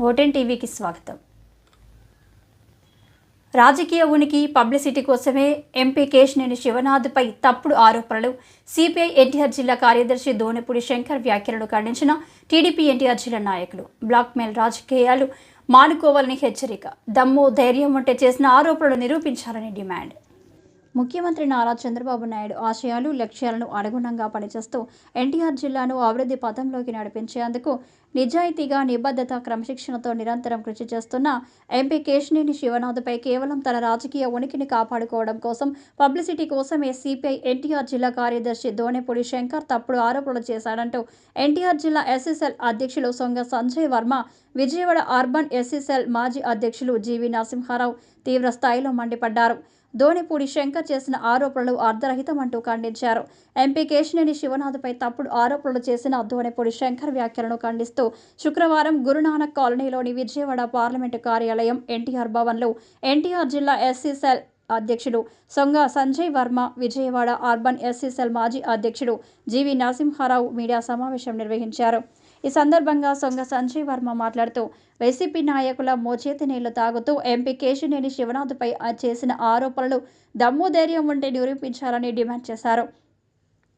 ఓటెన్ టీవీకి స్వాగతం. రాజకీయ ఉనికి పబ్లిసిటీ కోసమే ఎంపీ కేశినేని శివనాథ్పై తప్పుడు ఆరోపణలు. సిపిఐ ఎన్టీఆర్ జిల్లా కార్యదర్శి దోనెపూడి శంకర్ వ్యాఖ్యలను ఖండించిన టీడీపీ ఎన్టీఆర్ జిల్లా నాయకులు బ్లాక్మెయిల్ రాజకీయాలు మానుకోవాలని హెచ్చరిక. దమ్ము ధైర్యం ఉంటే చేసిన ఆరోపణలు నిరూపించాలని డిమాండ్. ముఖ్యమంత్రి నారా చంద్రబాబు నాయుడు ఆశయాలు లక్ష్యాలను అనుగుణంగా పనిచేస్తూ ఎన్టీఆర్ జిల్లాను అభివృద్ధి పథంలోకి నడిపించేందుకు నిజాయితీగా నిబద్ధత క్రమశిక్షణతో నిరంతరం కృషి చేస్తున్న ఎంపీ కేశినేని శివనాథ్పై కేవలం తన రాజకీయ ఉనికిని కాపాడుకోవడం కోసం పబ్లిసిటీ కోసమే సిపిఐ ఎన్టీఆర్ జిల్లా కార్యదర్శి దోనెపూడి శంకర్ తప్పుడు ఆరోపణలు చేశాడంటూ ఎన్టీఆర్ జిల్లా ఎస్ఎస్ఎల్ అధ్యక్షులు Songa Sanjay Varma Vijayawada urban SC cell మాజీ అధ్యక్షులు జీవి నరసింహారావు తీవ్ర స్థాయిలో మండిపడ్డారు. ధోనిపూడి శంకర్ చేసిన ఆరోపణలు అర్ధరహితమంటూ ఖండించారు. ఎంపీ కేశినేని శివనాథ్పై తప్పుడు ఆరోపణలు చేసిన ధోనిపూడి శంకర్ వ్యాఖ్యలను ఖండిస్తూ శుక్రవారం గురునానక్ కాలనీలోని విజయవాడ పార్లమెంటు కార్యాలయం ఎన్టీఆర్ భవన్లో ఎన్టీఆర్ జిల్లా ఎస్సీసెల్ అధ్యక్షుడు Songa Sanjay Varma Vijayawada urban SC cell మాజీ అధ్యక్షుడు జీవి నరసింహారావు మీడియా సమావేశం నిర్వహించారు. ఈ సందర్భంగా సొంగ సంజయ్ వర్మ మాట్లాడుతూ వైసీపీ నాయకుల మోచేతి నీళ్ళు తాగుతూ ఎంపీ కేశినేని శివనాథ్పై చేసిన ఆరోపణలు దమ్ము ధైర్యం ఉంటే నిరూపించాలని డిమాండ్ చేశారు.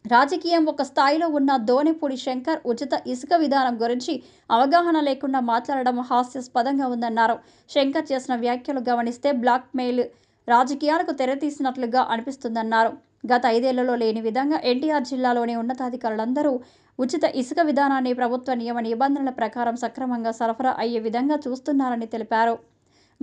రాజకీయం ఒక స్థాయిలో ఉన్న ధోనిపూడి శంకర్ ఉచిత ఇసుక విధానం గురించి అవగాహన లేకుండా మాట్లాడడం హాస్యాస్పదంగా ఉందన్నారు. శంకర్ చేసిన వ్యాఖ్యలు గమనిస్తే బ్లాక్ మెయిల్ రాజకీయాలకు తెరతీసినట్లుగా అనిపిస్తుందన్నారు. గత ఐదేళ్ళలో లేని విధంగా ఎన్టీఆర్ జిల్లాలోని ఉన్నతాధికారులందరూ ఉచిత ఇసుక విధానాన్ని ప్రభుత్వ నియమ నిబంధనల ప్రకారం సక్రమంగా సరఫరా అయ్యే విధంగా చూస్తున్నారని తెలిపారు.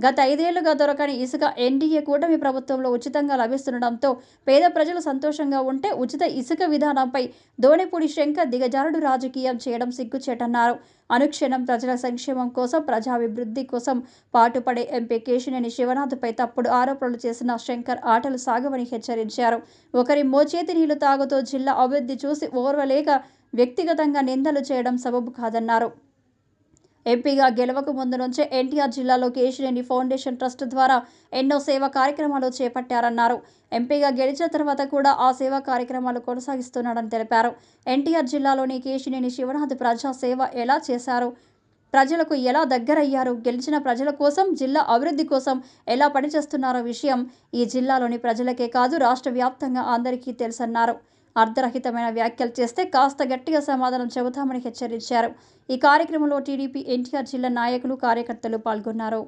గత ఐదేళ్ళుగా దొరకని ఇసుక ఎన్డీఏ కూటమి ప్రభుత్వంలో ఉచితంగా లభిస్తుండటంతో పేద ప్రజలు సంతోషంగా ఉంటే ఉచిత ఇసుక విధానంపై దోణిపూడి శంకర్ దిగజారుడు రాజకీయం చేయడం సిగ్గుచేటన్నారు. అనుక్షణం ప్రజల సంక్షేమం కోసం ప్రజాభివృద్ధి కోసం పాటుపడే ఎంపీ కేశినేని శివనాథ్పై తప్పుడు ఆరోపణలు చేసిన శంకర్ ఆటలు సాగవని హెచ్చరించారు. ఒకరి మోచేతి నీళ్ళు తాగుతూ జిల్లా అభివృద్ధి చూసి ఓర్వలేక వ్యక్తిగతంగా నిందలు చేయడం సబబు కాదన్నారు. ఎంపీగా గెలవక ముందు నుంచే ఎన్టీఆర్ జిల్లాలో కేశినేని ఫౌండేషన్ ట్రస్ట్ ద్వారా ఎన్నో సేవా కార్యక్రమాలు చేపట్టారన్నారు. ఎంపీగా గెలిచిన తర్వాత కూడా ఆ సేవా కార్యక్రమాలు కొనసాగిస్తున్నాడని తెలిపారు. ఎన్టీఆర్ జిల్లాలోని కేశినేని శివనాథ్ ప్రజా సేవ ఎలా చేశారు? ప్రజలకు ఎలా దగ్గరయ్యారు? గెలిచిన ప్రజల కోసం జిల్లా అభివృద్ధి కోసం ఎలా పనిచేస్తున్నారో విషయం ఈ జిల్లాలోని ప్రజలకే కాదు రాష్ట్ర వ్యాప్తంగా అందరికీ తెలుసన్నారు. అర్ధరహితమైన వ్యాఖ్యలు చేస్తే కాస్త గట్టిగా సమాధానం చెబుతామని హెచ్చరించారు. ఈ కార్యక్రమంలో టీడీపీ ఎన్టీఆర్ జిల్లా నాయకులు కార్యకర్తలు పాల్గొన్నారు.